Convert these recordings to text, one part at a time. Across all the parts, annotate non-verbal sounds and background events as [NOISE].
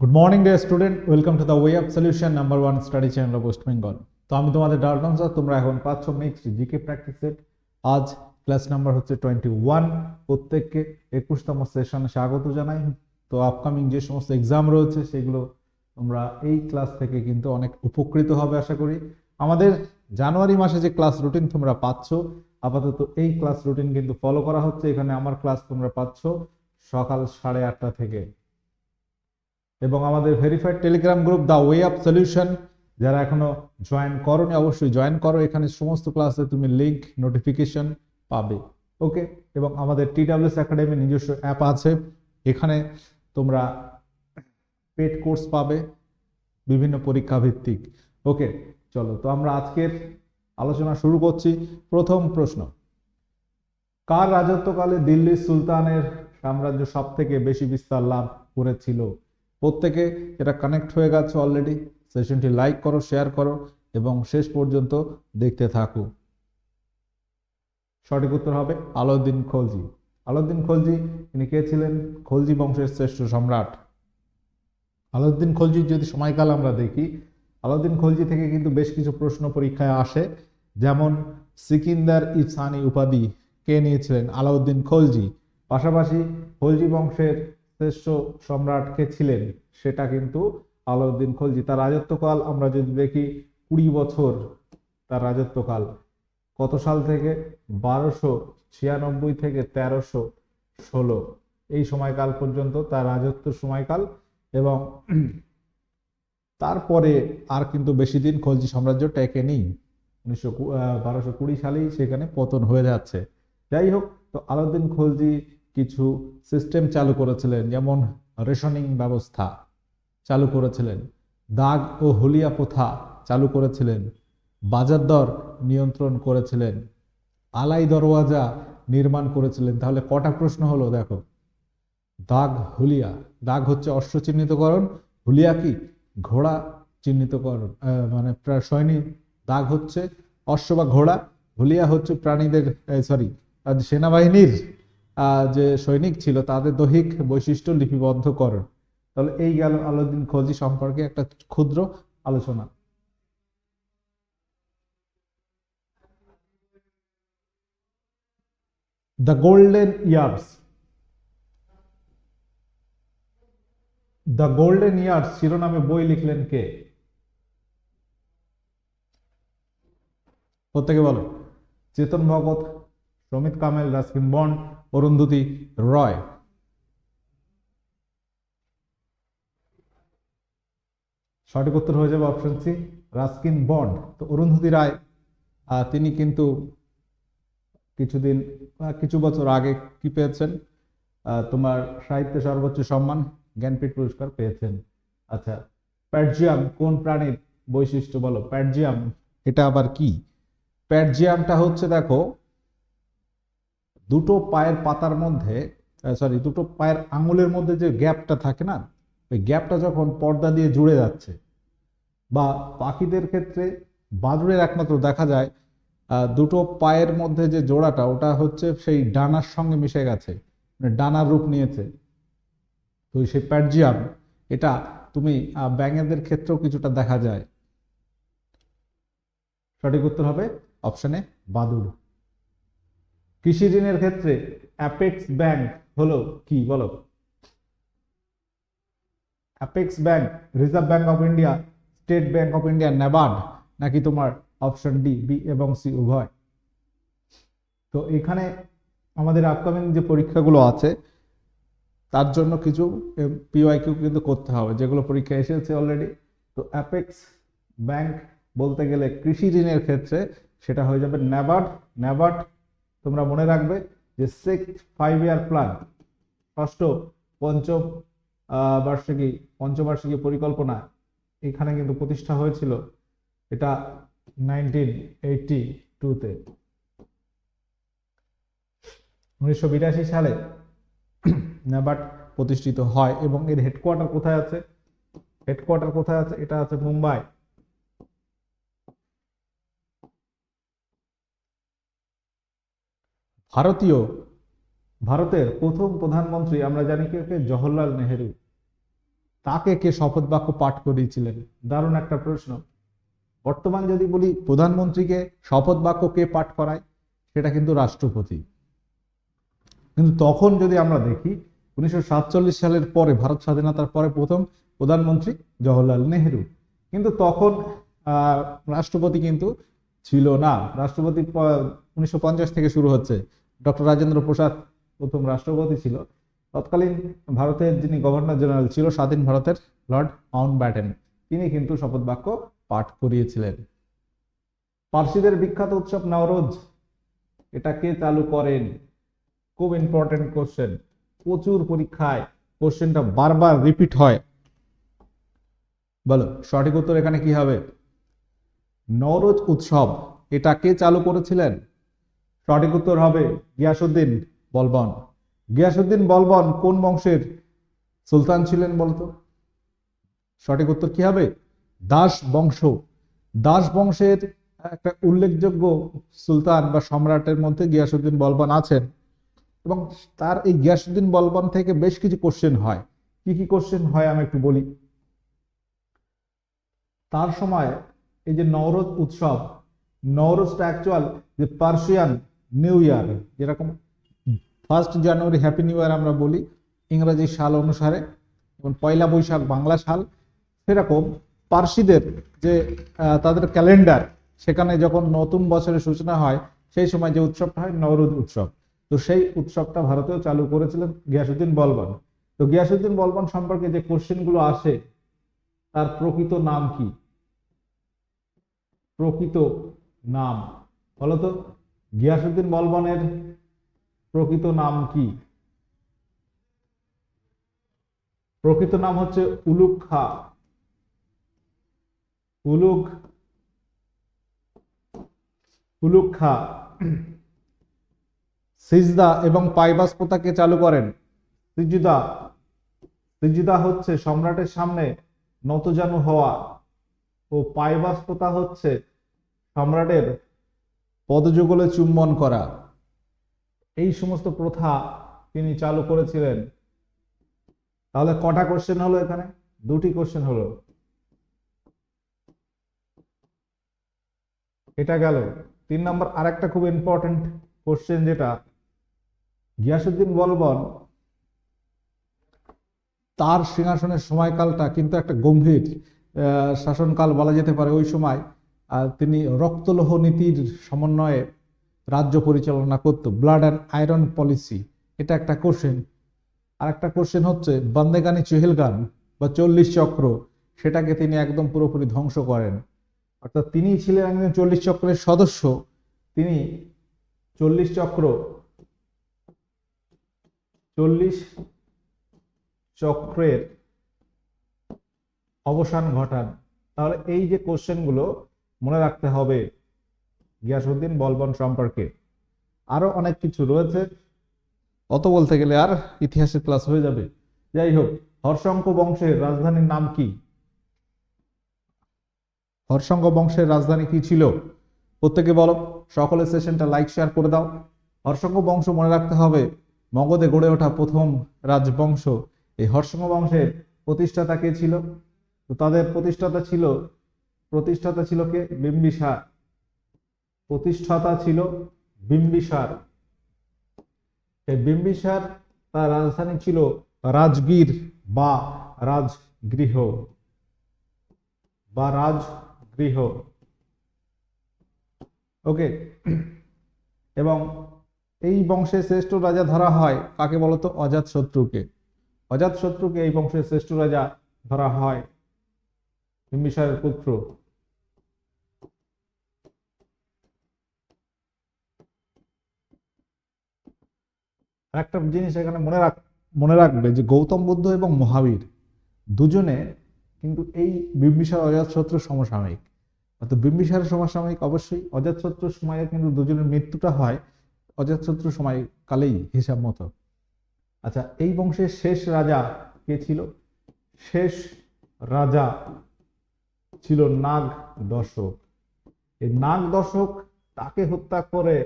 Good morning dear student welcome to the way of solution number one study channel of West Bengal তো আমি তোমাদের Dalton sir তোমরা এখন পাচ্ছ next GK practice set আজ class number হচ্ছে twenty one প্রত্যেককে একুশতম সেশনে স্বাগত জানাই। তো আপকামিং যে সমস্ত এক্সাম রয়েছে, সেগুলো তোমরা এই ক্লাস থেকে কিন্তু অনেক উপকৃত হবে, আশা করি। আমাদের জানুয়ারি মাসে যে ক্লাস রুটিন তোমরা পাচ্ছ, আপাতত এই ক্লাস রুটিন কিন্তু ফলো করা হচ্ছে। এখানে আমার ক্লাস তোমরা পাচ্ছ সকাল সাড়ে আটটা থেকে। এবং আমাদের verified telegram group the way of solution যারা এখনও জয়েন করোনি, অবশ্যই জয়েন করো। এখানে সমস্ত ক্লাসে তুমি লিংক নোটিফিকেশন পাবে। ওকে এবং আমাদের টি টিডাব্লিউএস একাডেমি নিজস্ব অ্যাপ আছে। এখানে তোমরা পেড কোর্স পাবে, বিভিন্ন পরীক্ষা ভিত্তিক। ওকে চলো, তো আমরা আজকের আলোচনা শুরু করছি। প্রথম প্রশ্ন, কার রাজত্বকালে দিল্লির সুলতানের সাম্রাজ্য সব থেকে বেশি বিস্তার লাভ করেছিল? প্রত্যেকে এটা কানেক্ট হয়ে গেছে অলরেডি সেশনটি লাইক করো শেয়ার করো এবং শেষ পর্যন্ত দেখতে থাকো। সঠিক উত্তর হবে আলাউদ্দিন খলজি। আলাউদ্দিন খলজি, তিনি কে ছিলেন? খলজি বংশের শ্রেষ্ঠ সম্রাট। আলাউদ্দিন খলজির যদি সময়কাল আমরা দেখি, আলাউদ্দিন খলজি থেকে কিন্তু বেশ কিছু প্রশ্ন পরীক্ষায় আসে। যেমন, সিকিন্দার ইসানি উপাধি কে নিয়েছিলেন? আলাউদ্দিন খলজি। পাশাপাশি খলজি বংশের শ্রেষ্ঠ সম্রাট কে ছিলেন, সেটা কিন্তু আলাউদ্দিন খলজি। তার রাজত্বকাল আমরা যদি দেখি, কুড়ি বছর তার রাজত্বকাল। কত সাল থেকে? বারোশো ছিয়ানব্বই থেকে তেরোশো ষোলো। এই সময়কাল পর্যন্ত তার রাজত্ব সময়কাল এবং তারপরে আর কিন্তু বেশি দিন খলজি সাম্রাজ্য টেকেনি। উনিশশো বারোশো কুড়ি সালেই সেখানে পতন হয়ে যাচ্ছে। যাই হোক, তো আলাউদ্দিন খলজি কিছু সিস্টেম চালু করেছিলেন, যেমন রেশনিং ব্যবস্থা চালু করেছিলেন, দাগ ও হলিয়া প্রথা চালু করেছিলেন, বাজার দর নিয়ন্ত্রণ করেছিলেন, আলাই দরওয়াজা নির্মাণ করেছিলেন। তাহলে কটা প্রশ্ন হলো দেখো, দাগ, হুলিয়া, দাগ হচ্ছে অশ্ব চিহ্নিতকরণ হুলিয়া কি? ঘোড়া চিহ্নিতকরণ মানে সৈনিক, দাগ হচ্ছে অশ্ব বা ঘোড়া, হুলিয়া হচ্ছে প্রাণীদের সরি সেনাবাহিনীর যে সৈনিক ছিল তাদের দৈহিক বৈশিষ্ট্য লিপিবদ্ধকরণ তাহলে এই গেল আলাউদ্দিন খলজি সম্পর্কে একটা ক্ষুদ্র আলোচনা। The golden years the golden years শিরোনামে বই লিখলেন কে? প্রত্যেকে বলো। চেতন ভগত, সমিত কামেল রাস্কিন বন্ড অরুন্ধতী রয়। সঠিক উত্তর হয়ে যাবে অপশন সি রাস্কিন বন্ড। তো অরুন্ধতী রায় তিনি কিন্তু কিছুদিন কিছু বছর আগে কি পেয়েছেন? তোমার সাহিত্যে সর্বোচ্চ সম্মান, জ্ঞানপীঠ পুরস্কার পেয়েছেন। আচ্ছা প্যাডজিয়াম কোন প্রাণীর বৈশিষ্ট্য বলো? প্যাডজিয়াম এটা আবার কি? প্যাডজিয়ামটা হচ্ছে, দেখো দুটো পায়ের পাতার মধ্যে সরি দুটো পায়ের আঙুলের মধ্যে যে গ্যাপটা থাকে না, ওই গ্যাপটা যখন পর্দা দিয়ে জুড়ে যাচ্ছে, বা পাখিদের ক্ষেত্রে বাদুড়ের একমাত্র দেখা যায় দুটো পায়ের মধ্যে যে জোড়াটা, ওটা হচ্ছে সেই ডানার সঙ্গে মিশে গেছে মানে ডানার রূপ নিয়েছে। তো সেই প্যাডজিয়াম এটা তুমি ব্যাঙেদের ক্ষেত্রেও কিছুটা দেখা যায়। সঠিক উত্তর হবে অপশনে বাদুড়। কৃষি ঋণের ক্ষেত্রে অ্যাপেক্স ব্যাংক হলো কি? বলো। Apex bank reserve bank of India state bank of India NABARD নাকি তোমার অপশন ডি বি এবং সি উভয়? তো এখানে আমাদের আপকামিং যে পরীক্ষাগুলো আছে, তার জন্য কিছু পিওয়াই কিউ কিন্তু করতে হবে, যেগুলো পরীক্ষা এসেছে অলরেডি তো অ্যাপেক্স ব্যাংক বলতে গেলে কৃষি ঋণের ক্ষেত্রে সেটা হয়ে যাবে ন্যাবার্ড ন্যাবার্ড তোমরা মনে রাখবে যে সিক্স ফাইভ ইয়ার প্ল্যান ষষ্ঠ, পঞ্চম বার্ষিকী, পঞ্চবার্ষিকী পরিকল্পনা, এখানে কিন্তু প্রতিষ্ঠা হয়েছিল। এটা নাইনটিন এইটটি টুতে উনিশশো বিরাশি সালে [CLEARS THROAT] ন্যাবার্ড প্রতিষ্ঠিত হয় এবং এর হেডকোয়ার্টার কোথায় আছে? হেডকোয়ার্টার কোথায় আছে? এটা আছে মুম্বাই। ভারতীয়, ভারতের প্রথম প্রধানমন্ত্রী, আমরা জানি কে কে? জওহরলাল নেহেরু। তাকে কে শপথ বাক্য পাঠ করিয়েছিলেন? দারুণ একটা প্রশ্ন। বর্তমান যদি বলি, প্রধানমন্ত্রীকে শপথ বাক্য কে পাঠ করায়? সেটা কিন্তু রাষ্ট্রপতি। কিন্তু তখন যদি আমরা দেখি, উনিশশো সাতচল্লিশ সালের পরে, ভারত স্বাধীনতার পরে প্রথম প্রধানমন্ত্রী জওহরলাল নেহেরু। কিন্তু তখন রাষ্ট্রপতি কিন্তু ছিল না। রাষ্ট্রপতি উনিশশো পঞ্চাশ থেকে শুরু হচ্ছে। ডক্টর রাজেন্দ্র প্রসাদ প্রথম রাষ্ট্রপতি ছিল। তৎকালীন ভারতের যিনি গভর্নর জেনারেল ছিল স্বাধীন ভারতের লর্ড মাউন্ট ব্যাটেন তিনি কিন্তু শপথ বাক্য পাঠ করিয়েছিলেন। পার্সিদের বিখ্যাত উৎসব নওরোজ এটা কে চালু করেন। খুব ইম্পর্টেন্ট কোশ্চেন প্রচুর পরীক্ষায় কোশ্চেনটা বারবার রিপিট হয়। বলো, সঠিক উত্তর এখানে কি হবে? নওরোজ উৎসব, এটা কে চালু করেছিলেন? সঠিক উত্তর হবে গিয়াসুদ্দিন বলবন। গিয়াসুদ্দিন বলবন কোন বংশের সুলতান ছিলেন বলতো? সঠিক উত্তর কি হবে? দাস বংশ। দাস বংশের একটা উল্লেখযোগ্য সুলতান বা সম্রাটের মধ্যে গিয়াসুদ্দিন বলবন আছেন এবং তার এই গিয়াসুদ্দিন বলবন থেকে বেশ কিছু কোশ্চেন হয়। কি কি কোশ্চেন হয় আমি একটু বলি। তার সময় এই যে নওরোজ উৎসব, নওরোজটা অ্যাকচুয়াল যে পার্সিয়ান নিউ ইয়ার যেরকম first January happy new year আমরা বলি, ইংরেজি সাল অনুসারে, এবং পয়লা বৈশাখ, বাংলা সাল, সেরকম পার্সিদের যে তাদের ক্যালেন্ডার, সেখানে যখন নতুন বছরের সূচনা হয়, সেই সময় যে উৎসবটা হয় নওরোজ উৎসব। তো সেই উৎসবটা ভারতেও চালু করেছিলেন গিয়াসুদ্দিন বলবন। তো গিয়াসুদ্দিন বলবন সম্পর্কে যে কোশ্চেনগুলো আসে, তার প্রকৃত নাম কি? প্রকৃত নাম বলতো গিয়াসুদ্দিন বলবনের প্রকৃত নাম কি? প্রকৃত নাম হচ্ছে উলুক খা। উলুক উলুক খা। সিজদা এবং পাইবাস প্রথাকে চালু করেন। সিজদা সিজদা হচ্ছে সম্রাটের সামনে নতজানু হওয়া ও পাইবাস প্রথা হচ্ছে সম্রাটের পদযুগলে চুম্বন করা। এই সমস্ত প্রথা তিনি চালু করেছিলেন। তাহলে কটা কোশ্চেন হলো এখানে? দুটি কোশ্চেন হলো। এটা গেল। তিন নম্বর আরেকটা খুব ইম্পর্টেন্ট কোশ্চেন যেটা। গিয়াসুদ্দিন বলবন, তার সিংহাসনের সময়কালটা কিন্তু একটা গম্ভীর শাসনকাল বলা যেতে পারে ওই সময়। তিনি রক্তলোহ নীতির সমন্বয়ে রাজ্য পরিচালনা করতো। ব্লাড অ্যান্ড আয়রন পলিসি এটা একটা কোশ্চেন আর একটা কোশ্চেন হচ্ছে বন্দেগানি চেহেলগান বা চল্লিশ চক্র, সেটাকে তিনি একদম পুরোপুরি ধ্বংস করেন। অর্থাৎ তিনি ছিলেন একজন চল্লিশ চক্রের সদস্য। তিনি চল্লিশ চক্র, চল্লিশ চক্রের অবসান ঘটান। তাহলে এই যে কোশ্চেনগুলো মনে রাখতে হবে গিয়াসউদ্দিন বলবন সম্পর্কে। আরও অনেক কিছু রয়েছে। অত বলতে গেলে আর ইতিহাসের ক্লাস হয়ে যাবে। যাই হোক হর্ষঙ্ক বংশের রাজধানীর নাম কি? হর্ষঙ্ক বংশের রাজধানী কি ছিল? প্রত্যেকে বলো, সকলের সেশনটা লাইক শেয়ার করে দাও। হর্ষঙ্ক বংশ মনে রাখতে হবে, মগধে গড়ে ওঠা প্রথম রাজবংশ। এই হর্ষঙ্ক বংশের প্রতিষ্ঠাতা কে ছিল? তো তাদের প্রতিষ্ঠাতা ছিল প্রতিষ্ঠাতা ছিল কে? বিম্বিসার। প্রতিষ্ঠাতা ছিল বিম্বিসার। বিম্বিসার তার রাজধানী ছিল রাজগীর বা রাজগৃহ। বা রাজগৃহ। ওকে? এবং এই বংশের শ্রেষ্ঠ রাজা ধরা হয় কাকে বলতো? অজাত শত্রুকে। অজাত শত্রুকে এই বংশের শ্রেষ্ঠ রাজা ধরা হয় বিম্বিসারের পুত্র আর একটা জিনিস এখানে মনে রাখ, মনে রাখবে যে গৌতম বুদ্ধ এবং মহাবীর দুজনে কিন্তু এই বিম্বিসার অজাতশত্রু সমসাময়িক। অর্থাৎ বিম্বিসারের সমসাময়িক অবশ্যই অজাতশত্রুর সময়ে কিন্তু দুজনের মৃত্যুটা হয় অজাতশত্রু সময় কালেই হিসাব মতো। আচ্ছা এই বংশের শেষ রাজা কে ছিল? শেষ রাজা ছিল নাগ দর্শক এই নাগ দর্শক তাকে হত্যা করে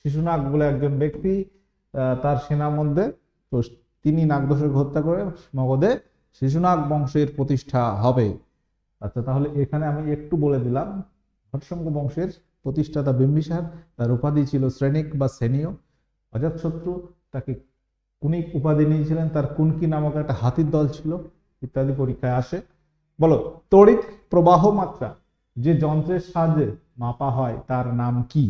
শিশুনাগ বলে একজন ব্যক্তি তার সেনার মধ্যে। তো তিনি নাগদোষক হত্যা করে মগধে শিশুনাগ বংশের প্রতিষ্ঠা হবে। আচ্ছা তাহলে এখানে আমি একটু বলে দিলাম হর্ষঙ্গ বংশের প্রতিষ্ঠাতা বিম্বিসার, তার উপাধি ছিল শ্রেণিক বা শ্রেণীয়। অজাতশত্রু তাকে কুনিক উপাধি নিয়েছিলেন, তার কুনকি নামক একটা হাতির দল ছিল, ইত্যাদি পরীক্ষায় আসে। বলো, তড়িৎ প্রবাহ মাত্রা যে যন্ত্রের সাহায্যে মাপা হয়, তার নাম কি?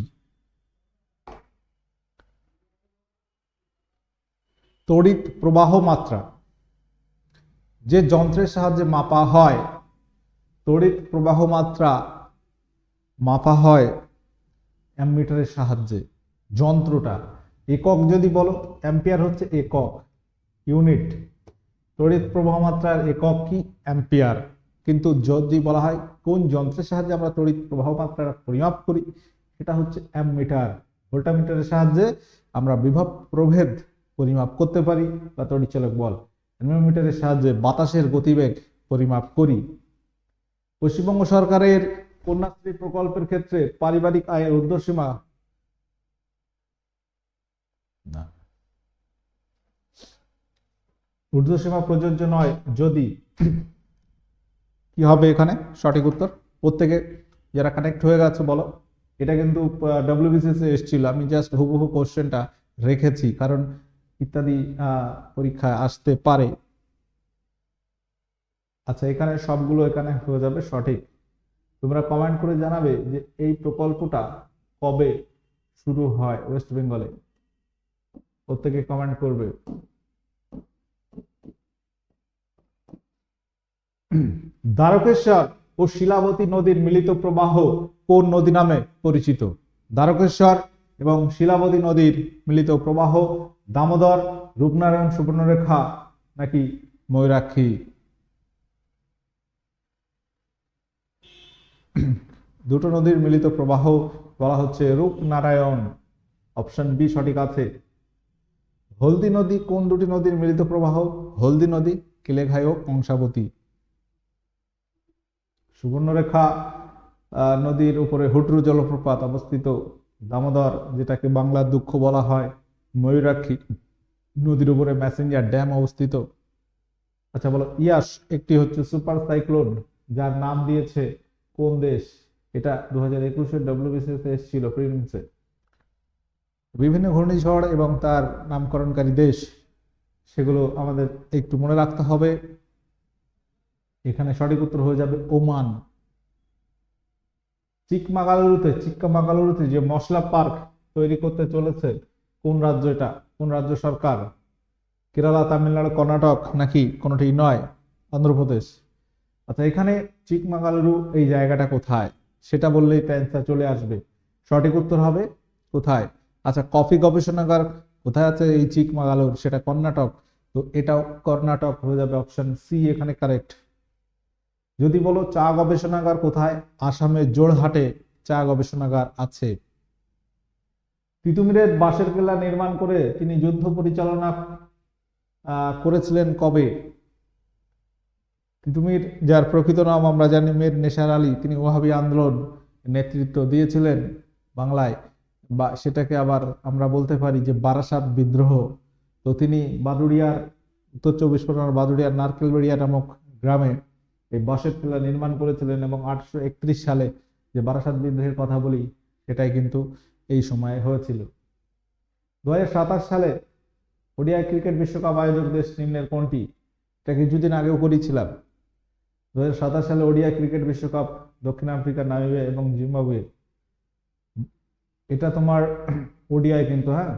তড়িৎ প্রবাহ মাত্রা। যে যন্ত্রের সাহায্যে মাপা হয়, তড়িৎ প্রবাহ মাত্রা মাপা হয় অ্যামমিটারের সাহায্যে, যন্ত্রটা। একক যদি বলো, অ্যাম্পিয়ার হচ্ছে একক ইউনিট। তড়িৎ প্রবাহ মাত্রার একক কি? অ্যাম্পিয়ার। কিন্তু যদি বলা হয়, কোন যন্ত্রের সাহায্যে আমরা তড়িৎ প্রবাহ মাত্রা পরিমাপ করি? সেটা হচ্ছে অ্যামমিটার। ভোল্টামিটারের সাহায্যে আমরা বিভব প্রভেদ পরিমাপ করতে পারি। বা তড়িৎচালক বল অ্যানোমিটারের সাহায্যে বাতাসের গতিবেগ পরিমাপ করি। পশ্চিমবঙ্গ সরকারের কন্যাশ্রী প্রকল্পের ক্ষেত্রে পারিবারিক আয়ের ঊর্ধ্বসীমা না। ঊর্ধ্বসীমা প্রযোজ্য নয়, যদি কি হবে এখানে? সঠিক উত্তর? প্রত্যেকে যারা কানেক্ট হয়ে গেছে, বলো। এটা কিন্তু ডব্লিউবিসিএস এসেছিল। আমি জাস্ট হুবহু কোশ্চেনটা রেখেছি। কারণ ইত্যাদি পরীক্ষায় আসতে পারে। আচ্ছা এখানে সবগুলো এখানে হয়ে যাবে সঠিক। তোমরা কমেন্ট করে জানাবে যে এই প্রকল্পটা কবে শুরু হয় ওয়েস্ট বেঙ্গলে প্রত্যেকে কমেন্ট করবে। দ্বারকেশ্বর ও শিলাবতী নদীর মিলিত প্রবাহ কোন নদী নামে পরিচিত? দ্বারকেশ্বর এবং শিলাবতী নদীর মিলিত প্রবাহ, দামোদর, রূপনারায়ণ সুবর্ণরেখা নাকি ময়ূরাক্ষী? দুটো নদীর মিলিত প্রবাহ বলা হচ্ছে রূপনারায়ণ। অপশন বি সঠিক আছে। হলদি নদী কোন দুটি নদীর মিলিত প্রবাহ? হলদি নদী, কিলেঘাই ও কংসাবতী। সুবর্ণরেখা নদীর উপরে হুটরু জলপ্রপাত অবস্থিত। দামোদর, যেটাকে বাংলার দুঃখ বলা হয়, ময়ূরাক্ষী নদীর উপরে ম্যাসেঞ্জার ড্যাম অবস্থিত। আচ্ছা বলো ইয়াস একটি হচ্ছে সুপার সাইক্লোন যার নাম দিয়েছে কোন দেশ? এটা দু হাজার একুশের ডব্লিউবিসিএস এসেছিল প্রিলিমসে বিভিন্ন ঘূর্ণিঝড় এবং তার নামকরণকারী দেশ, সেগুলো আমাদের একটু মনে রাখতে হবে। এখানে সঠিক উত্তর হয়ে যাবে ওমান। চিকমাগালুরুতে চিক্কামাগালুরুতে যে মশলা পার্ক তৈরি করতে চলেছে, কোন রাজ্য এটা কোন রাজ্য সরকার? কেরালা, তামিলনাড়ু, কর্ণাটক নাকি কোনোটি নয়? অন্ধ্রপ্রদেশ। আচ্ছা এখানে চিকমাগালুরু এই জায়গাটা কোথায়? সেটা বললেই অ্যান্সার চলে আসবে। সঠিক উত্তর হবে কোথায়? আচ্ছা কফি গবেষণাগার কোথায় আছে এই চিকমাগালুর? সেটা কর্ণাটক। তো এটাও কর্ণাটক হয়ে যাবে অপশন সি এখানে কারেক্ট যদি বলো চা গবেষণাগার কোথায়? আসামের জোড়হাটে চা গবেষণাগার আছে। তিতুমিরের বাঁশের কেল্লা নির্মাণ করে তিনি যুদ্ধ পরিচালনা করেছিলেন কবে? তিতুমির, যার প্রকৃত নাম আমরা জানি মীর নেশার আলী, তিনি ওহাবি আন্দোলন নেতৃত্ব দিয়েছিলেন বাংলায়। বা সেটাকে আবার আমরা বলতে পারি যে বারাসাত বিদ্রোহ। তো তিনি বাদুড়িয়ার, উত্তর চব্বিশ পরগনার বাদুড়িয়ার নারকেলবেড়িয়া নামক গ্রামে এই বাঁশের টিলা নির্মাণ করেছিলেন এবং আটশো একত্রিশ সালে যে বারাসাত বিদ্রোহের কথা বলি, সেটাই কিন্তু এই সময়ে হয়েছিল। দু হাজার সাতাশ সালে ওডিআই ক্রিকেট বিশ্বকাপ আয়োজক দেশ নিম্নের কোনটি, এটা কিছুদিন আগেও করেছিলাম দু হাজার সাতাশ সালে ওডিআই ক্রিকেট বিশ্বকাপ দক্ষিণ আফ্রিকা নামিবিয়া এবং জিম্বাবুয়ে। এটা তোমার ওডিআই কিন্তু হ্যাঁ?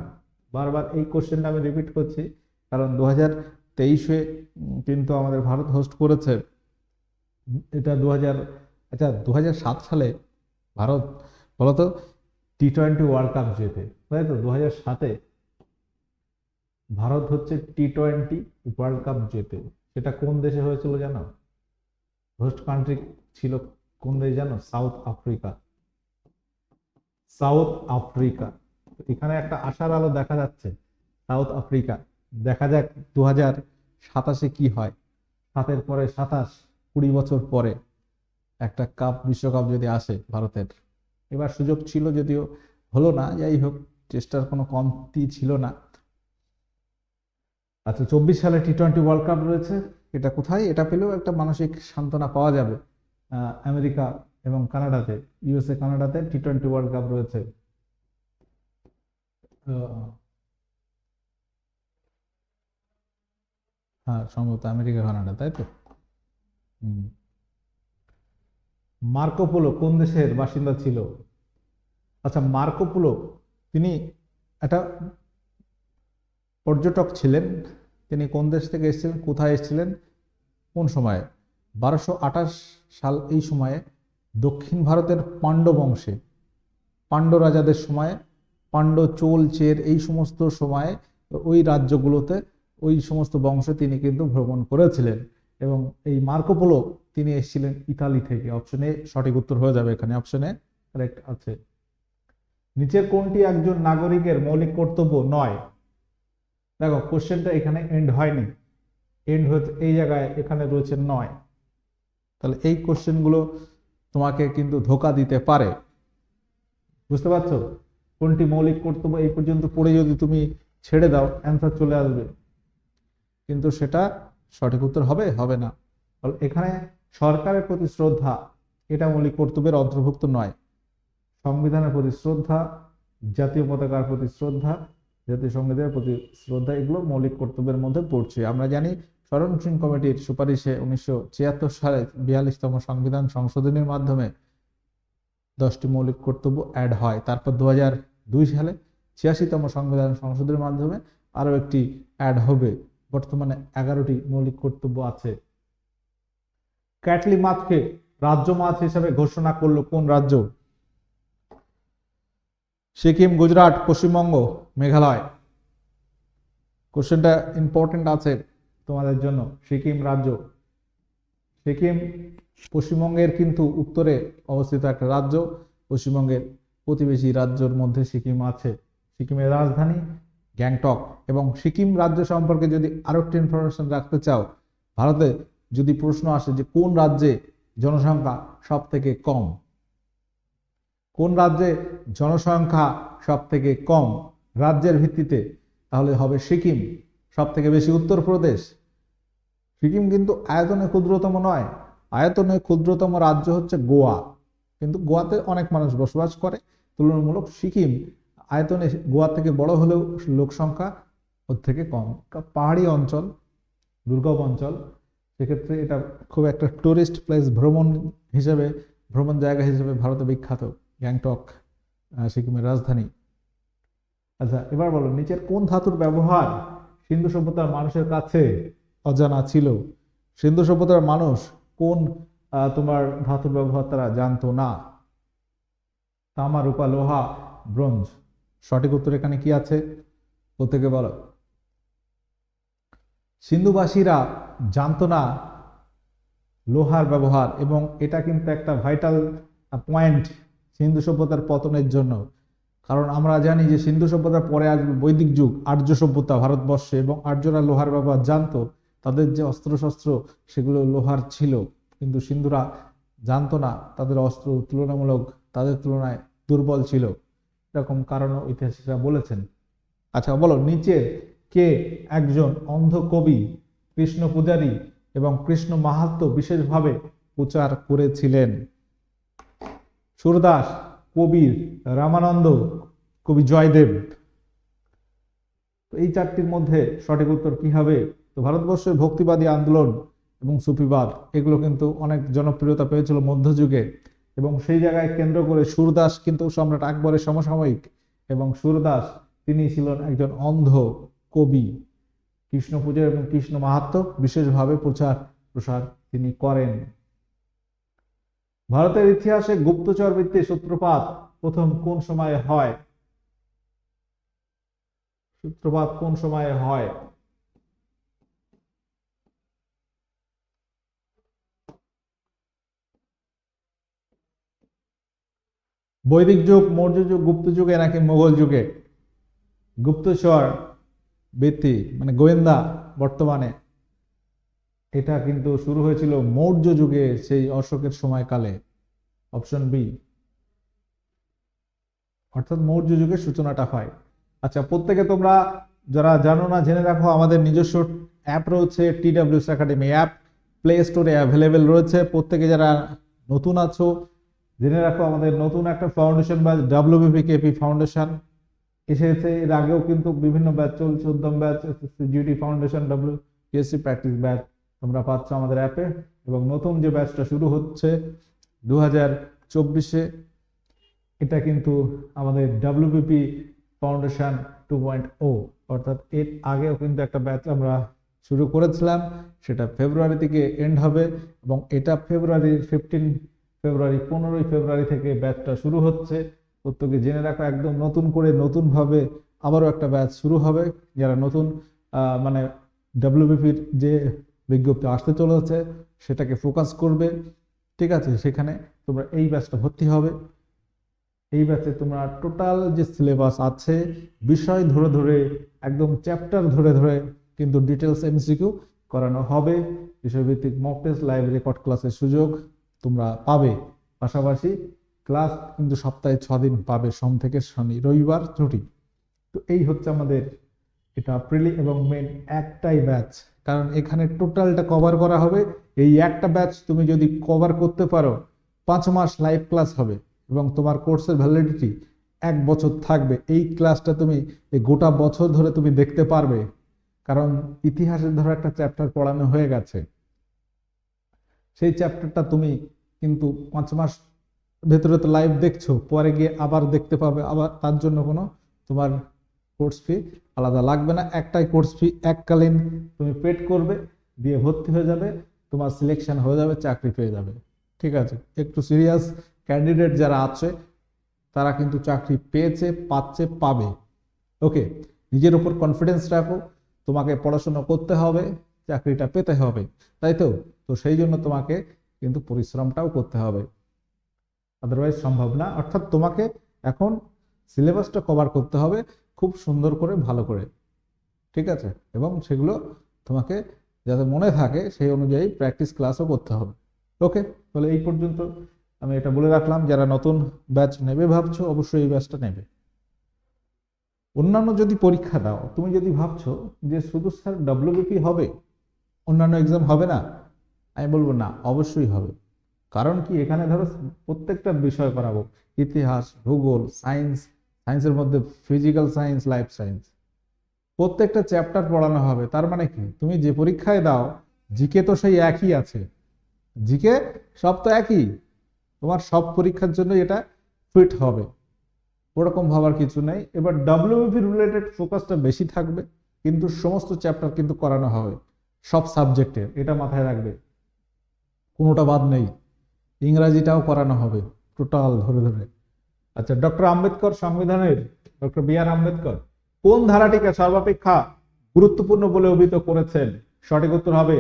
বারবার এই কোশ্চেনটা আমি রিপিট করছি, কারণ দু হাজার তেইশে কিন্তু আমাদের ভারত হোস্ট করেছে। এটা দু হাজার আচ্ছা দু হাজার সাত সালে ভারত, বলতো টি টোয়েন্টি ওয়ার্ল্ড কাপ জেতে। তাই তো? দু সাতে ভারত হচ্ছে টি টোয়েন্টি ওয়ার্ল্ড কাপ জেতে। সেটা কোন দেশে হয়েছিল জানো? হোস্ট কান্ট্রি ছিল কোন দেশ জানো? সাউথ আফ্রিকা সাউথ আফ্রিকা এখানে একটা আশার আলো দেখা যাচ্ছে। সাউথ আফ্রিকা দেখা যাক দু হাজার সাতাশে কি হয়। সাতের পরে সাতাশ। কুড়ি বছর পরে একটা কাপ, বিশ্বকাপ যদি আসে ভারতের। এবার সুযোগ ছিল যদিও হলো না, যাই হোক, চেষ্টার কোনো কমতি ছিল না। আচ্ছা চব্বিশ সালে টি টোয়েন্টি ওয়ার্ল্ড কাপ রয়েছে, এটা কোথায়? এটা পেলেও একটা মানসিক সান্ত্বনা পাওয়া যাবে। আমেরিকা এবং কানাডাতে ইউএসএ কানাডাতে টি টোয়েন্টি ওয়ার্ল্ড কাপ রয়েছে হ্যাঁ সম্ভবত আমেরিকা কানাডা, তাই তো? হুম। মার্কো কোন দেশের বাসিন্দা ছিল? আচ্ছা মার্কোপোলো তিনি একটা পর্যটক ছিলেন। তিনি কোন দেশ থেকে এসেছিলেন? কোথায় এসেছিলেন? কোন সময়ে? বারোশো আঠাশ সাল এই সময়ে দক্ষিণ ভারতের পাণ্ড্য বংশে পাণ্ড রাজাদের সময়ে পাণ্ড্য চোল চের এই সমস্ত সময়ে ওই রাজ্যগুলোতে ওই সমস্ত বংশে তিনি কিন্তু ভ্রমণ করেছিলেন। এবং এই মার্কোপোলো তিনি এসেছিলেন ইতালি থেকে। অপশনে সঠিক উত্তর হয়ে যাবে এখানে। অপশনে কারেক্ট আছে। নিচের কোনটি একজন নাগরিকের মৌলিক কর্তব্য? নয়। দেখো কোশ্চেনটা এখানে এন্ড হয়নি। এন্ড হয়েছে, এই জায়গায় এখানে রয়েছে নয়। তাহলে এই কোশ্চেনগুলো তোমাকে কিন্তু ধোকা দিতে পারে। বুঝতে পারছ? কোনটি মৌলিক কর্তব্য এই পর্যন্ত পড়ে যদি তুমি ছেড়ে দাও অ্যান্সার চলে আসবে। কিন্তু সেটা সঠিক উত্তর হবে? হবে না। এখানে সরকারের প্রতি শ্রদ্ধা, এটা মৌলিক কর্তব্যের অন্তর্ভুক্ত নয়। সংবিধানের প্রতি শ্রদ্ধা, জাতীয় পতাকার প্রতি শ্রদ্ধা, জাতীয় সংবিধানের প্রতি শ্রদ্ধা, এগুলো মৌলিক কর্তব্যের মধ্যে পড়ছে। আমরা জানি স্মরণ সিং কমিটির সুপারিশে উনিশশো ছিয়াত্তর সালে বিয়াল্লিশতম সংবিধান সংশোধনের মাধ্যমে দশটি মৌলিক কর্তব্য অ্যাড হয়। তারপর দু দুই সালে ছিয়াশিতম সংবিধান সংশোধনের মাধ্যমে আরও একটি অ্যাড হবে। বর্তমানে এগারোটি মৌলিক কর্তব্য আছে। ক্যাটলি মাছকে রাজ্য মাছ হিসেবে ঘোষণা করল কোন রাজ্য? সিকিম, গুজরাট, পশ্চিমবঙ্গ, মেঘালয়। কোশ্চেনটা ইম্পর্টেন্ট আছে তোমাদের জন্য। সিকিম রাজ্য। সিকিম, পশ্চিমবঙ্গের কিন্তু উত্তরে অবস্থিত একটা রাজ্য। পশ্চিমবঙ্গের প্রতিবেশী রাজ্যের মধ্যে সিকিম আছে। সিকিমের রাজধানী গ্যাংটক এবং সিকিম রাজ্য সম্পর্কে যদি আরও একটি ইনফরমেশন রাখতে চাও, ভারতে যদি প্রশ্ন আসে যে কোন রাজ্যে জনসংখ্যা সব থেকে কম? কোন রাজ্যে জনসংখ্যা সব থেকে কম? রাজ্যের ভিত্তিতে, তাহলে হবে সিকিম সব থেকে বেশি উত্তরপ্রদেশ। সিকিম কিন্তু আয়তনে ক্ষুদ্রতম নয়, আয়তনে ক্ষুদ্রতম রাজ্য হচ্ছে গোয়া। কিন্তু গোয়াতে অনেক মানুষ বসবাস করে। তুলনামূলক সিকিম আয়তনে গোয়া থেকে বড় হলেও লোক সংখ্যা ওর থেকে কম। পাহাড়ি অঞ্চল, দুর্গম অঞ্চল, সেক্ষেত্রে এটা খুব একটা টুরিস্ট প্লেস ভ্রমণ হিসেবে, ভ্রমণ জায়গা হিসেবে ভারতে বিখ্যাত, গ্যাংটক সিকিমের রাজধানী। আচ্ছা এবার বলো, নিচের কোন ধাতুর ব্যবহার সিন্ধু সভ্যতার মানুষের কাছে অজানা ছিল? সিন্ধু সভ্যতার মানুষ কোন তোমার ধাতুর ব্যবহার তারা জানতো না? তামা, রূপা, লোহা, ব্রোঞ্জ। সঠিক উত্তর এখানে কি আছে? প্রত্যেকে বলো। সিন্ধুবাসীরা জানতো না লোহার ব্যবহার এবং এটা কিন্তু একটা ভাইটাল পয়েন্ট সিন্ধু সভ্যতার পতনের জন্য। কারণ আমরা জানি যে সিন্ধু সভ্যতার পরে আসবে বৈদিক যুগ, আর্য সভ্যতা ভারতবর্ষে এবং আর্যরা লোহার ব্যবহার জানতো, তাদের যে অস্ত্রশস্ত্র সেগুলো লোহার ছিল। কিন্তু সিন্ধুরা জানতো না, তাদের অস্ত্র তুলনামূলক তাদের তুলনায় দুর্বল ছিল। এরকম কারণও ইতিহাসিকরা বলেছেন। আচ্ছা বলো, নিচের কে একজন অন্ধ কবি, কৃষ্ণ পূজারী এবং কৃষ্ণ মাহাত্ম্য বিশেষভাবে প্রচার করেছিলেন? সুরদাস, কবির রামানন্দ, কবি জয়দেব। এই চারটির মধ্যে সঠিক উত্তর কি হবে? তো ভারতবর্ষের ভক্তিবাদী আন্দোলন এবং সুফিবাদ, এগুলো কিন্তু অনেক জনপ্রিয়তা পেয়েছিল মধ্যযুগে। এবং সেই জায়গায় কেন্দ্র করে সুরদাস কিন্তু সম্রাট আকবরের সমসাময়িক এবং সুরদাস তিনি ছিলেন একজন অন্ধ কবি। কৃষ্ণ পূজা এবং কৃষ্ণ মাহাত্ম বিশেষভাবে প্রচার প্রসার তিনি করেন। ভারতের ইতিহাসে গুপ্তচর বৃত্তির সূত্রপাত প্রথম কোন সময়ে হয়? সূত্রপাত কোন সময়ে হয়? বৈদিক যুগ, মৌর্য যুগ, গুপ্ত যুগে নাকি মোগল যুগে? গুপ্তচর বৃত্তি মানে গোয়েন্দা বর্তমানে। এটা কিন্তু শুরু হয়েছিল মৌর্য যুগে সেই অশোকের সময়কালে। Option B. অর্থাৎ মৌর্য যুগের সূচনাটা হয়। আচ্ছা প্রত্যেকে তোমরা যারা জানো না, জেনে রাখো, আমাদের নিজস্ব অ্যাপ রয়েছে টিডাব্লিউএস একাডেমি অ্যাপ। প্লে স্টোরে অ্যাভেলেবেল রয়েছে। প্রত্যেকে যারা নতুন আছো জেনে রাখো, আমাদের নতুন একটা ফাউন্ডেশন বা ডাব্লিউবিপি কেপি ফাউন্ডেশন এসেছে। এর আগেও কিন্তু বিভিন্ন ব্যাচ চলছে, Udyam batch GD foundation W PSC practice batch তোমরা পাচ্ছ আমাদের অ্যাপে এবং নতুন যে ব্যাচটা শুরু হচ্ছে দু হাজার চব্বিশে, এটা কিন্তু আমাদের WBP foundation two point O অর্থাৎ এর আগেও কিন্তু একটা ব্যাচ আমরা শুরু করেছিলাম, সেটা ফেব্রুয়ারি থেকে এন্ড হবে এবং এটা ফেব্রুয়ারির ফিফটিন ফেব্রুয়ারি, পনেরোই ফেব্রুয়ারি থেকে ব্যাচটা শুরু হচ্ছে। প্রত্যেকে জেনে রাখো, একদম নতুন করে নতুনভাবে আবারও একটা ব্যাচ শুরু হবে। যারা নতুন মানে ডাব্লিউবিপির যে বিজ্ঞপ্তি আসতে চলেছে, সেটাকে ফোকাস করবে। ঠিক আছে, সেখানে তোমরা এই ব্যাচটা ভর্তি হবে। এই ব্যাচে তোমরা টোটাল যে সিলেবাস আছে, বিষয় ধরে ধরে, একদম চ্যাপ্টার ধরে ধরে কিন্তু ডিটেলস এমসিকিউ করানো হবে। বিষয়ভিত্তিক মক টেস্ট, লাইভ রেকর্ড ক্লাসের সুযোগ তোমরা পাবে। পাশাপাশি ক্লাস কিন্তু সপ্তাহে ছ দিন পাবে, সোম থেকে শনি। রবিবার ছুটি। তো এই হচ্ছে আমাদের এটা প্রিলি এবং মেন একটাই ব্যাচ কারণ এখানে টোটালটা কভার করা হবে। এই একটা ব্যাচ তুমি যদি কভার করতে পারো, পাঁচ মাস লাইভ ক্লাস হবে এবং তোমার কোর্সের ভ্যালিডিটি এক বছর থাকবে। এই ক্লাসটা তুমি এই গোটা বছর ধরে তুমি দেখতে পারবে। কারণ ইতিহাসের ধরো একটা চ্যাপ্টার পড়ানো হয়ে গেছে। সেই চ্যাপ্টারটা তুমি কিন্তু পাঁচ মাস ভেতরে তো লাইভ দেখছ, পরে গিয়ে আবার দেখতে পাবে, আবার তার জন্য কোনো তোমার কোর্স ফি আলাদা লাগবে না। একটাই কোর্স ফি এককালীন তুমি পেড করবে, দিয়ে ভর্তি হয়ে যাবে, তোমার সিলেকশন হয়ে যাবে, চাকরি পেয়ে যাবে। ঠিক আছে? একটু সিরিয়াস ক্যান্ডিডেট যারা আছে, তারা কিন্তু চাকরি পেয়েছে, পাচ্ছে, পাবে। ওকে নিজের উপর কনফিডেন্স রাখো, তোমাকে পড়াশোনা করতে হবে চাকরিটা পেতে হবে, তাই তো? তো সেই জন্য তোমাকে কিন্তু পরিশ্রমটাও করতে হবে। আদারওয়াইজ সম্ভব না। অর্থাৎ তোমাকে এখন সিলেবাসটা কভার করতে হবে খুব সুন্দর করে, ভালো করে। ঠিক আছে? এবং সেগুলো তোমাকে যাতে মনে থাকে, সেই অনুযায়ী প্র্যাকটিস ক্লাসও করতে হবে। ওকে তাহলে এই পর্যন্ত আমি এটা বলে রাখলাম। যারা নতুন ব্যাচ নেবে ভাবছ, অবশ্যই এই ব্যাচটা নেবে। অন্যান্য যদি পরীক্ষা দাও, তুমি যদি ভাবছ যে শুধু স্যার ডব্লিউবিপি হবে অন্যান্য এক্সাম হবে না? আমি বলব না, অবশ্যই হবে। কারণ কি? এখানে ধরো প্রত্যেকটা বিষয় করাবো ইতিহাস, ভূগোল সায়েন্স সায়েন্সের মধ্যে ফিজিক্যাল সায়েন্স লাইফ সায়েন্স প্রত্যেকটা চ্যাপ্টার পড়ানো হবে, তার মানে কি? তুমি যে পরীক্ষায় দাও জিকে তো সেই একই আছে। জিকে সব তো একই। তোমার সব পরীক্ষার জন্য এটা ফিট হবে। ওরকম ভাবার কিছু নেই। এবার ডাব্লিউপি রিলেটেড ফোকাসটা বেশি থাকবে, কিন্তু সমস্ত চ্যাপ্টার কিন্তু করানো হবে। সব সাবজেক্টের, এটা মাথায় রাখবে। কোনোটা বাদ নেই। ইংরাজিটাও করানো হবে, টোটাল ধরে ধরে। আচ্ছা ডক্টর আম্বেদকর সংবিধানের, ডক্টর বি আর আম্বেদকর, কোন ধারাটিকে সর্বাপেক্ষা গুরুত্বপূর্ণ বলে অভিহিত করেছেন? সঠিক উত্তর হবে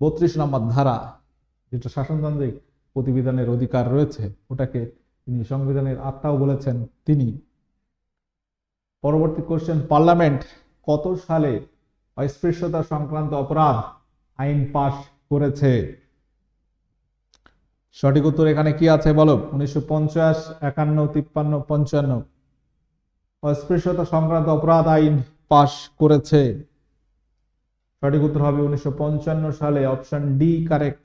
বত্রিশ নম্বর ধারা, যেটা শাসনতান্ত্রিক প্রতিবিধানের অধিকার রয়েছে। ওটাকে তিনি সংবিধানের আত্মাও বলেছেন। তিনি, পরবর্তী কোশ্চেন পার্লামেন্ট কত সালে অস্পৃশ্যতা সংক্রান্ত অপরাধ আইন পাশ করেছে। সঠিক উত্তর এখানে কি আছে বলো? উনিশশো পঞ্চাশ, একান্ন, তিপ্পান্ন, পঞ্চান্ন। অস্পৃশ্যতা সংক্রান্ত অপরাধ আইন পাশ করেছে। সঠিক উত্তর হবে উনিশশো পঞ্চান্ন সালে অপশন ডি কারেক্ট।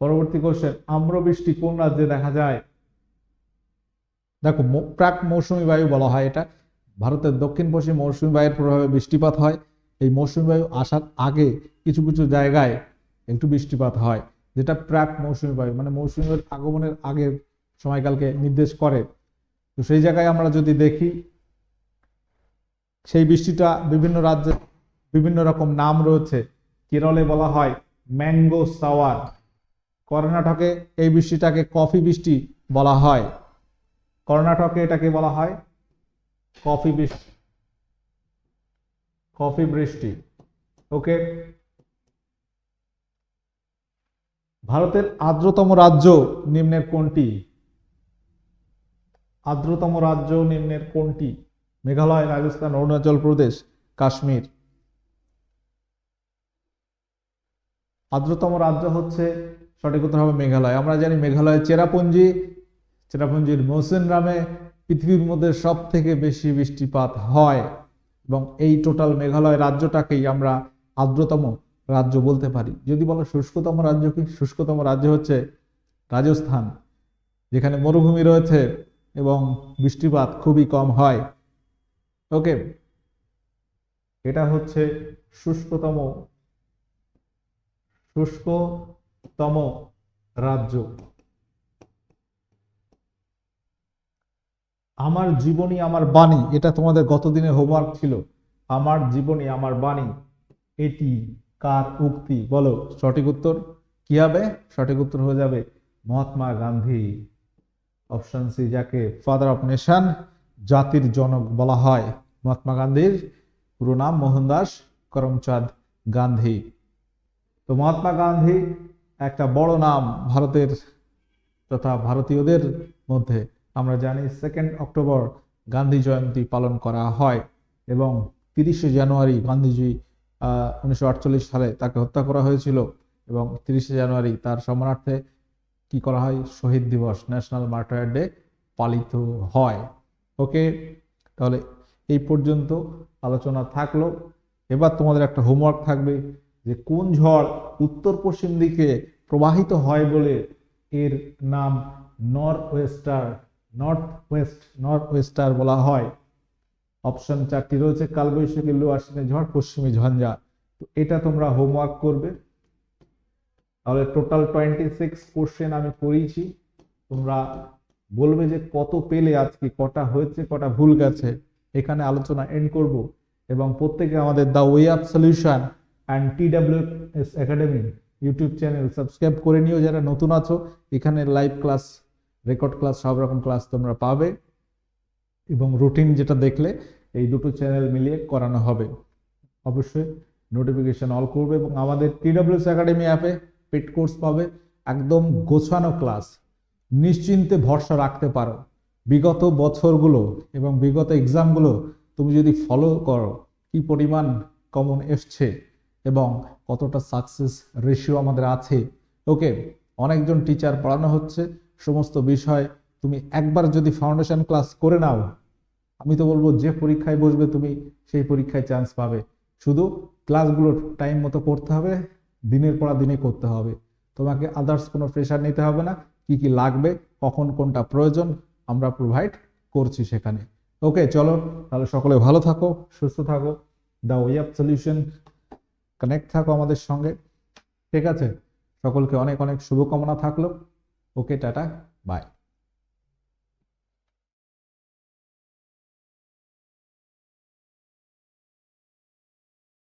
পরবর্তী কোশ্চেন, আম্রবৃষ্টি কোন রাজ্যে দেখা যায়? দেখো প্রাক মৌসুমী বায়ু বলা হয় এটা। ভারতের দক্ষিণ পশ্চিম মৌসুমী বায়ুর প্রভাবে বৃষ্টিপাত হয়। এই মৌসুমী বায়ু আসার আগে কিছু কিছু জায়গায় একটু বৃষ্টিপাত হয়, যেটা প্রাক মৌসুমী বায়ু মানে মৌসুমীর আগমনের আগের সময়কালকে নির্দেশ করে। তো সেই জায়গায় আমরা যদি দেখি, সেই বৃষ্টিটা বিভিন্ন রাজ্যে বিভিন্ন রকম নাম রয়েছে। কেরলে বলা হয় ম্যাঙ্গো সাওয়ার। কর্ণাটকে এই বৃষ্টিটাকে কফি বৃষ্টি বলা হয়। কর্ণাটকে এটাকে বলা হয় কফি বৃষ্টি কফি বৃষ্টি, ওকে? ভারতের আর্দ্রতম রাজ্য নিম্নের কোনটি? আর্দ্রতম রাজ্য নিম্নের কোনটি? মেঘালয়, রাজস্থান, অরুণাচল প্রদেশ, কাশ্মীর। আর্দ্রতম রাজ্য হচ্ছে, সঠিক উত্তর হবে মেঘালয়। আমরা জানি মেঘালয়ের চেরাপুঞ্জি, চেরাপুঞ্জির মৌসিনরামে পৃথিবীর মধ্যে সব থেকে বেশি বৃষ্টিপাত হয় এবং এই টোটাল মেঘালয় রাজ্যটাকেই আমরা আর্দ্রতম রাজ্য বলতে পারি। যদি বলো শুষ্কতম রাজ্য কি? শুষ্কতম রাজ্য হচ্ছে রাজস্থান, যেখানে মরুভূমি রয়েছে এবং বৃষ্টিপাত খুবই কম হয়। ওকে, এটা হচ্ছে শুষ্কতম শুষ্কতম রাজ্য। আমার জীবনী আমার বাণী, এটা তোমাদের গতদিনের হোমওয়ার্ক ছিল। আমার জীবনী আমার বাণী, এটি কার উক্তি? বলো, সঠিক উত্তর? কি হবে? সঠিক উত্তর হয়ে যাবে মহাত্মা গান্ধী। অপশন সি যাকে ফাদার অফ নেশন জাতির জনক বলা হয় মহাত্মা গান্ধীর। পুরো নাম মোহনদাস করমচাঁদ গান্ধী। তো মহাত্মা গান্ধী একটা বড় নাম ভারতের তথা ভারতীয়দের মধ্যে। আমরা জানি সেকেন্ড অক্টোবর গান্ধী জয়ন্তী পালন করা হয় এবং তিরিশে জানুয়ারি গান্ধীজি উনিশশো আটচল্লিশ সালে তাকে হত্যা করা হয়েছিল এবং তিরিশে জানুয়ারি তার সম্মানার্থে কি করা হয়? শহীদ দিবস ন্যাশনাল মার্টায়ার ডে পালিত হয়। ওকে তাহলে এই পর্যন্ত আলোচনা থাকল। এবার তোমাদের একটা হোমওয়ার্ক থাকবে যে কোন ঝড় উত্তর পশ্চিম দিকে প্রবাহিত হয় বলে এর নাম north wester north west north wester বলা হয়। অপশন চারটি রয়েছে, কালবৈশাখী লো আশ্বিনে ঝড়, পশ্চিমী ঝঞ্ঝা। তো এটা তোমরা হোমওয়ার্ক করবে। তাহলে টোটাল টোয়েন্টি সিক্স কোশ্চেন আমি করিয়েছি তোমরা বলবে যে কত পেলে আজকে, কটা হয়েছে, কটা ভুল গেছে। এখানে আলোচনা এন্ড করব। এবং প্রত্যেকে আমাদের the way of solution and T W S academy YouTube channel subscribe করে নিও যারা নতুন আছো। এখানে লাইভ ক্লাস রেকর্ড ক্লাস, সব রকম ক্লাস তোমরা পাবে এবং রুটিন যেটা দেখলে, এই দুটো চ্যানেল মিলিয়ে করানো হবে। অবশ্যই নোটিফিকেশন অল করবে এবং আমাদের টিডব্লিউএস একাডেমি অ্যাপে পেড কোর্স পাবে। একদম গোছানো ক্লাস নিশ্চিন্তে ভরসা রাখতে পারো। বিগত বছরগুলো এবং বিগত এক্সামগুলো তুমি যদি ফলো করো, কি পরিমাণ কমন এসছে এবং কতটা সাকসেস রেশিও আমাদের আছে। ওকে অনেকজন টিচার পড়ানো হচ্ছে। সমস্ত বিষয় তুমি একবার যদি ফাউন্ডেশন ক্লাস করে নাও, আমি তো বলব যে পরীক্ষায় বসবে তুমি, সেই পরীক্ষায় চান্স পাবে। শুধু ক্লাসগুলো টাইম মতো করতে হবে, দিনের পর দিনে করতে হবে। তোমাকে আদার্স কোনো প্রেশার নিতে হবে না, কি কি লাগবে, কখন কোনটা প্রয়োজন, আমরা প্রোভাইড করছি সেখানে। ওকে চলো, তাহলে সকলে ভালো থাকো, সুস্থ থাকো। The way of solution connect থাকো আমাদের সঙ্গে। ঠিক আছে? সকলকে অনেক অনেক শুভকামনা থাকল। ওকে টাটা বাই